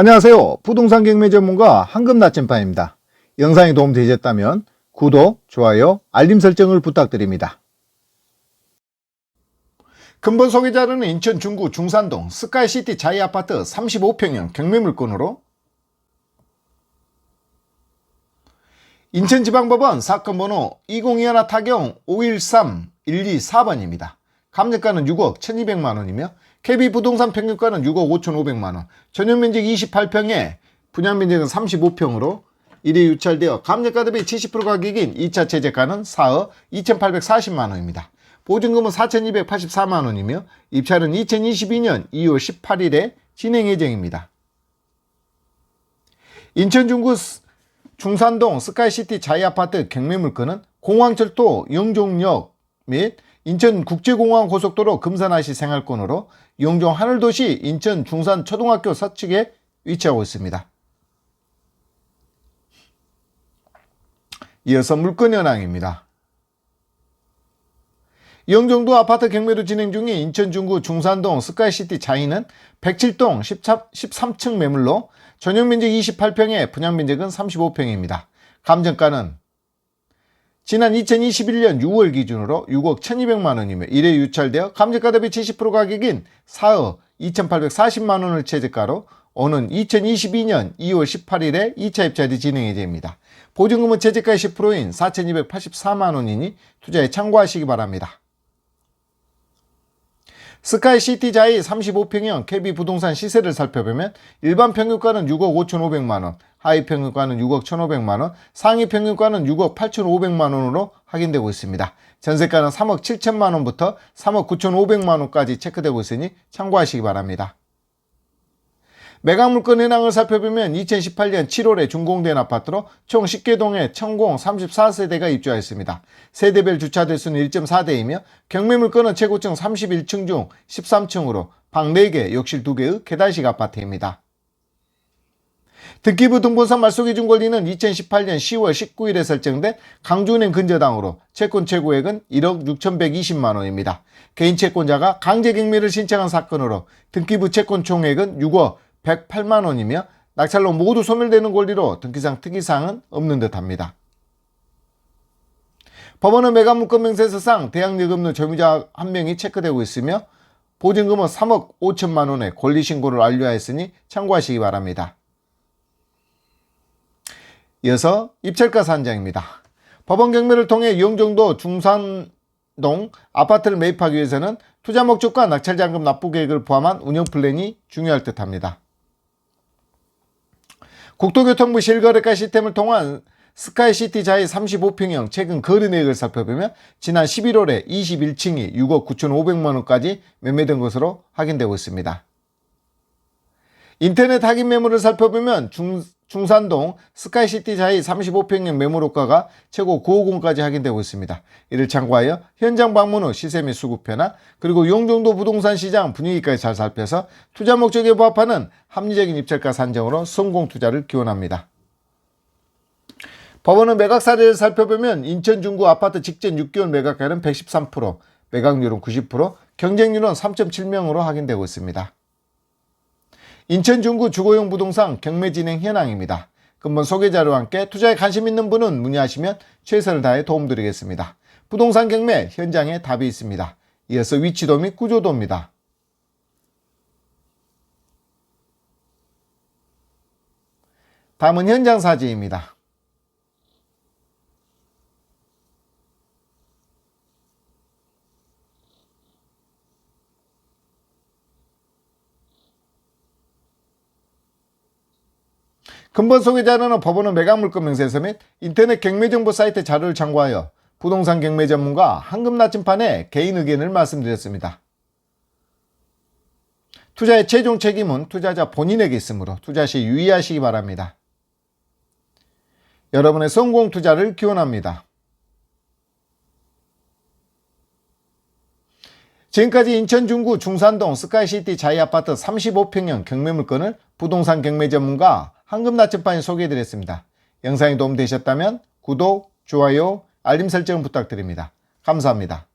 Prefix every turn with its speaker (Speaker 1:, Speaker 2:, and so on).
Speaker 1: 안녕하세요. 부동산 경매 전문가 황금 나침반입니다. 영상이 도움되셨다면 구독, 좋아요, 알림 설정을 부탁드립니다. 근본 소개자료는 인천 중구 중산동 스카이시티 자이 아파트 35평형 경매 물건으로 인천지방법원 사건 번호 2021 타경 513-124번입니다. 감정가는 6억 1200만 원이며 KB 부동산 평균가는 6억 5500만 원, 전용 면적 28평에 분양 면적은 35평으로 1회 유찰되어 감정가 대비 70% 가격인 2차 최저가는 4억 2840만 원입니다. 보증금은 4284만 원이며 입찰은 2022년 2월 18일에 진행 예정입니다. 인천 중구 스- 중산동 스카이시티 자이아파트 경매 물건은 공항철도 영종역 및 인천국제공항 고속도로 금산IC 생활권으로 영종 하늘도시 인천 중산 초등학교 서측에 위치하고 있습니다. 이어서 물건 현황입니다. 영종도 아파트 경매로 진행 중인 인천 중구 중산동 스카이시티 자이는 107동 13층 매물로 전용 면적 28평에 분양 면적은 35평입니다. 감정가는 지난 2021년 6월 기준으로 6억 1200만 원이며 1회 유찰되어 감정가 대비 70% 가격인 4억 2840만 원을 최저가로 오는 2022년 2월 18일에 2차 입찰이 진행 예정입니다. 보증금은 최저가의 10%인 4284만 원이니 투자에 참고하시기 바랍니다. 스카이 시티 자이 35평형 KB 부동산 시세를 살펴보면 일반 평균가는 6억 5,500만 원, 하위 평균가는 6억 1,500만 원, 상위 평균가는 6억 8,500만 원으로 확인되고 있습니다. 전세가는 3억 7천만 원부터 3억 9,500만 원까지 체크되고 있으니 참고하시기 바랍니다. 매각 물건 현황을 살펴보면 2018년 7월에 준공된 아파트로 총 10개 동에 천공 34세대가 입주하였습니다. 세대별 주차 대수는 1.4대이며 경매 물건은 최고층 31층 중 13층으로 방 4개, 욕실 2개의 계단식 아파트입니다. 등기부 등본상 말소기 준 권리는 2018년 10월 19일에 설정된 강주은행 근저당으로 채권 최고액은 1억 6,120만 원입니다. 개인 채권자가 강제 경매를 신청한 사건으로 등기부 채권 총액은 6억 108만 원이며 낙찰로 모두 소멸되는 권리로 등기상 특이사항은 없는 듯합니다. 법원은 매각 물건 명세서상 대항력 없는 점유자 한 명이 체크되고 있으며 보증금은 3억 5천만 원의 권리 신고를 완료하였으니 참고하시기 바랍니다. 이어서 입찰가 산정입니다. 법원 경매를 통해 영종도 중산동 아파트를 매입하기 위해서는 투자 목적과 낙찰자금 납부 계획을 포함한 운영 플랜이 중요할 듯합니다. 국토교통부 실거래가 시스템을 통한 스카이시티 자이 35평형 최근 거래 내역을 살펴보면 지난 11월에 21층이 6억 9,500만 원까지 매매된 것으로 확인되고 있습니다. 인터넷 확인 매물을 살펴보면 중, 중산동 스카이시티 자이 35평형 매물 호가가 최고 950까지 확인되고 있습니다. 이를 참고하여 현장 방문 후 시세 및 수급표나 그리고 용정도 부동산 시장 분위기까지 잘 살펴서 투자 목적에 부합하는 합리적인 입찰가 산정으로 성공 투자를 기원합니다. 법원은 매각 사례를 살펴보면 인천 중구 아파트 직전 6개월 매각가율은 113%, 매각률은 90%, 경쟁률은 3.7명으로 확인되고 있습니다. 인천 중구 주거용 부동산 경매 진행 현황입니다. 근본 소개 자료와 함께 투자에 관심 있는 분은 문의하시면 최선을 다해 도움드리겠습니다. 부동산 경매 현장에 답이 있습니다. 이어서 위치도 및 구조도입니다. 다음은 현장 사진입니다. 근본 소개 자료는 법원의 매각 물건 명세서 및 인터넷 경매 정보 사이트 자료를 참고하여 부동산 경매 전문가 황금 나침판의 개인 의견을 말씀드렸습니다. 투자의 최종 책임은 투자자 본인에게 있으므로 투자 시 유의하시기 바랍니다. 여러분의 성공 투자를 기원합니다. 지금까지 인천 중구 중산동 스카이시티 자이아파트 35평형 경매 물건을 부동산 경매 전문가 황금 나침반이 소개해드렸습니다. 영상이 도움되셨다면 구독, 좋아요, 알림 설정 부탁드립니다. 감사합니다.